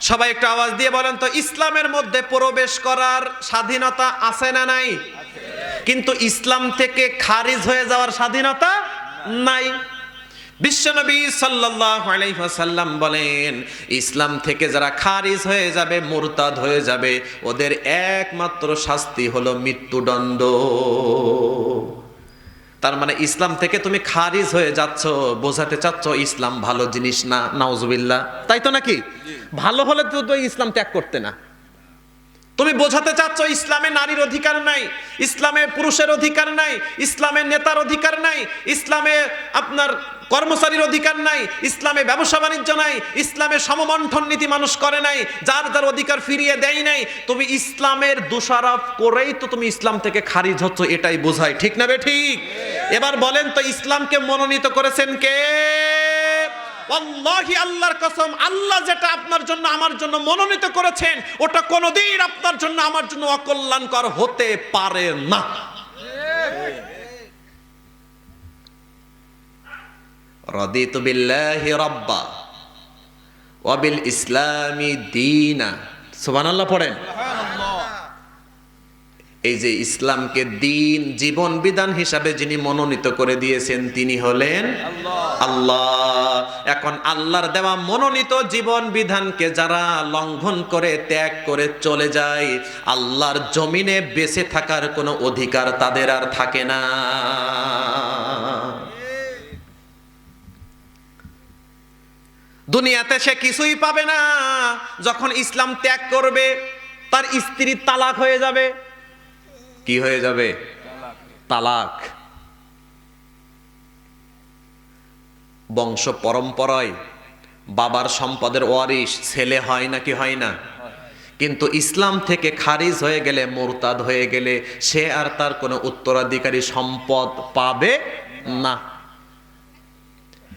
সবাই একটু আওয়াজ দিয়ে বলেন তো, ইসলামের মধ্যে প্রবেশ করার স্বাধীনতা আছে না নাই? কিন্তু ইসলাম থেকে খারিজ হয়ে যাওয়ার স্বাধীনতা নাই। বিশ্বনবী ওয়াসাল্লাম বলেন, ইসলাম থেকে যারা খারিজ হয়ে যাবে, মুরতাদ হয়ে যাবে, ওদের একমাত্র শাস্তি হলো মৃত্যুদণ্ড। তার মানে ইসলাম থেকে তুমি খারিজ হয়ে যাচ্ছ বোঝাতে চাচ্ছ ইসলাম ভালো জিনিস না নাউজুবিল্লাহ। তাই তো নাকি? ভালো হলে তো ইসলাম ত্যাগ করতে না। তুমি বোঝাতে চাচ্ছ ইসলামে নারীর অধিকার নাই, ইসলামে পুরুষের অধিকার নাই, ইসলামে নেতার অধিকার নাই, ইসলামে আপনার কর্মচারীর অধিকার নাই, ইসলামে ব্যবসা বাণিজ্য নাই, ইসলামে সমমন্থন নীতি মানুষ করে নাই, যার যার অধিকার ফিরিয়ে দেয় নাই। তুমি ইসলামের দোষারোপ করেই তো তুমি ইসলাম থেকে খারিজ হচ্ছ, এটাই বোঝায়। ঠিক না বে ঠিক? এবার বলেন তো ইসলামকে মনোনীত করেছেন কে? আল্লাহি আল্লাহর কসম, আল্লাহ যেটা আপনার জন্য, আমার জন্য মনোনীত করেছেন, ওটা কোনোদিন আপনার জন্য, আমার জন্য অকল্যাণকর হতে পারে না। রদিতু বিল্লাহি রাব্বা ওয়া ইসলামি দীনা। সুবহানাল্লাহ, পড়েন। এই যে ইসলামকে দিন জীবন বিধান হিসাবে যিনি মনোনীত করে দিয়েছেন তিনি হলেন আল্লাহ। এখন আল্লাহর দেওয়া মনোনীত জীবন বিধানকে যারা লঙ্ঘন করে ত্যাগ করে চলে যায় আল্লাহর জমিনে বেঁচে থাকার কোনো অধিকার তাদের আর থাকে না। দুনিয়াতে সে কিছুই পাবে না। যখন ইসলাম ত্যাগ করবে তার স্ত্রী তালাক হয়ে যাবে। কি হয়ে যাবে? তালাক। বংশ পরম্পরায় বাবার সম্পদের ওয়ারিশ, ছেলে হয় নাকি হয় না? কিন্তু ইসলাম থেকে খারিজ হয়ে গেলে, মোরতাদ হয়ে গেলে সে আর তার কোনো উত্তরাধিকারী সম্পদ পাবে না।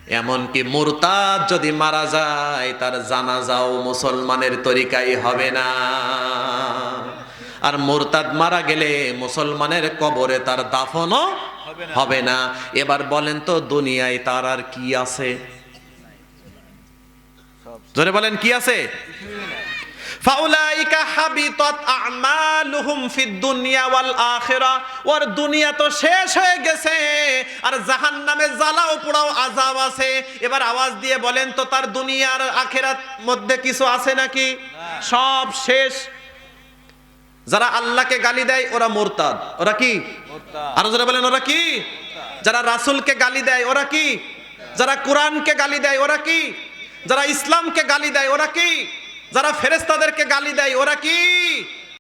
এমনকি মুরতাদ যদি মারা যায়, তার জানাজাও মুসলমানের তরিকাই হবে না। আর মুরতাদ মারা গেলে মুসলমানের কবরে তার দাফনও হবে না। এবার বলেন তো দুনিয়ায় তার আর কি আছে? জোরে বলেন কি আছে? ফাউলাইকা হাবিতাত আমালুহুম ফিদ দুনিয়া ওয়াল আখিরা। ওর দুনিয়া তো শেষ হয়ে গেছে আর জাহান্নামে জ্বালাও পোড়াও আযাব আছে। এবার আওয়াজ দিয়ে বলেন তো তার দুনিয়ার আখিরাত মধ্যে কিছু আছে নাকি? সব শেষ। যারা আল্লাহকে গালি দেয় ওরা মোরতাদ। ওরা কি? আরও যারা বলেন ওরা কি? যারা রাসূলকে গালি দেয় ওরা কি? যারা কোরআনকে গালি দেয় ওরা কি? যারা ইসলামকে গালি দেয় ওরা কি? যারা ফেরেস্তাদেরকে গালি দেয় ওরা কি?